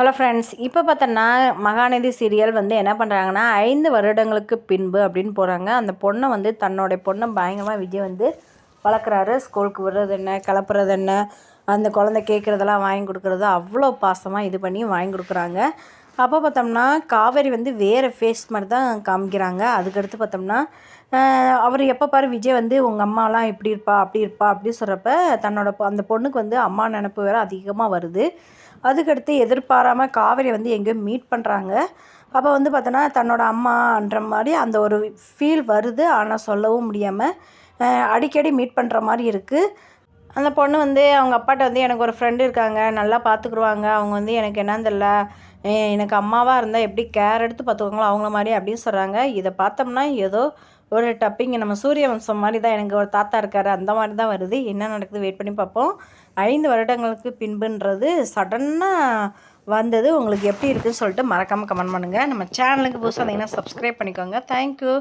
Hello friends இப்போ பார்த்தோன்னா Mahanadi serial வந்து என்ன பண்ணுறாங்கன்னா ஐந்து வருடங்களுக்கு பின்பு அப்படின்னு போகிறாங்க அந்த பொண்ணை வந்து தன்னோடைய பொண்ணை பயங்கரமாக விஜய் வந்து வளர்க்குறாரு. ஸ்கூலுக்கு விடுறது என்ன கிளப்புறது என்ன அந்த குழந்தை கேட்குறதெல்லாம் வாங்கி கொடுக்குறது அவ்வளோ பாசமாக இது பண்ணி வாங்கி கொடுக்குறாங்க. அப்போ பார்த்தோம்னா காவேரி வந்து வேறு ஃபேஸ் மாதிரி தான் காமிக்கிறாங்க. அதுக்கடுத்து பார்த்தோம்னா அவர் எப்போ பாரு விஜய் வந்து உங்கள் அம்மாலாம் இப்படி இருப்பா அப்படி இருப்பா அப்படி சொல்கிறப்ப தன்னோட அந்த பொண்ணுக்கு வந்து அம்மா நினப்பு வேறு அதிகமாக வருது. அதுக்கடுத்து எதிர்பாராமல் காவேரி வந்து எங்கேயோ மீட் பண்ணுறாங்க அப்போ வந்து பார்த்தோன்னா தன்னோட அம்மான்ற மாதிரி அந்த ஒரு ஃபீல் வருது. ஆனால் சொல்லவும் முடியாமல் அடிக்கடி மீட் பண்ணுற மாதிரி இருக்குது அந்த பொண்ணு வந்து அவங்க அப்பாட்ட வந்து எனக்கு ஒரு ஃப்ரெண்டு இருக்காங்க நல்லா பார்த்துக்குருவாங்க அவங்க வந்து எனக்கு என்னன்னு தெரில எனக்கு அம்மாவாக இருந்தால் எப்படி கேர் எடுத்து பார்த்துக்கோங்களோ அவங்கள மாதிரி அப்படின்னு சொல்கிறாங்க இதை பார்த்தோம்னா ஏதோ ஒரு டப்பிங் நம்ம சூரிய வம்சம் மாதிரி தான் எனக்கு ஒரு தாத்தா இருக்கார் அந்த மாதிரி தான் வருது. என்ன நடக்குது வெயிட் பண்ணி பார்ப்போம். ஐந்து வருடங்களுக்கு பின்புன்றது சடனாக வந்தது. உங்களுக்கு எப்படி இருக்குன்னு சொல்லிட்டு மறக்காமல் கமெண்ட் பண்ணுங்கள் நம்ம சேனலுக்கு புதுசாக வந்தீங்கன்னா சப்ஸ்கிரைப் பண்ணிக்கோங்க. தேங்க்யூ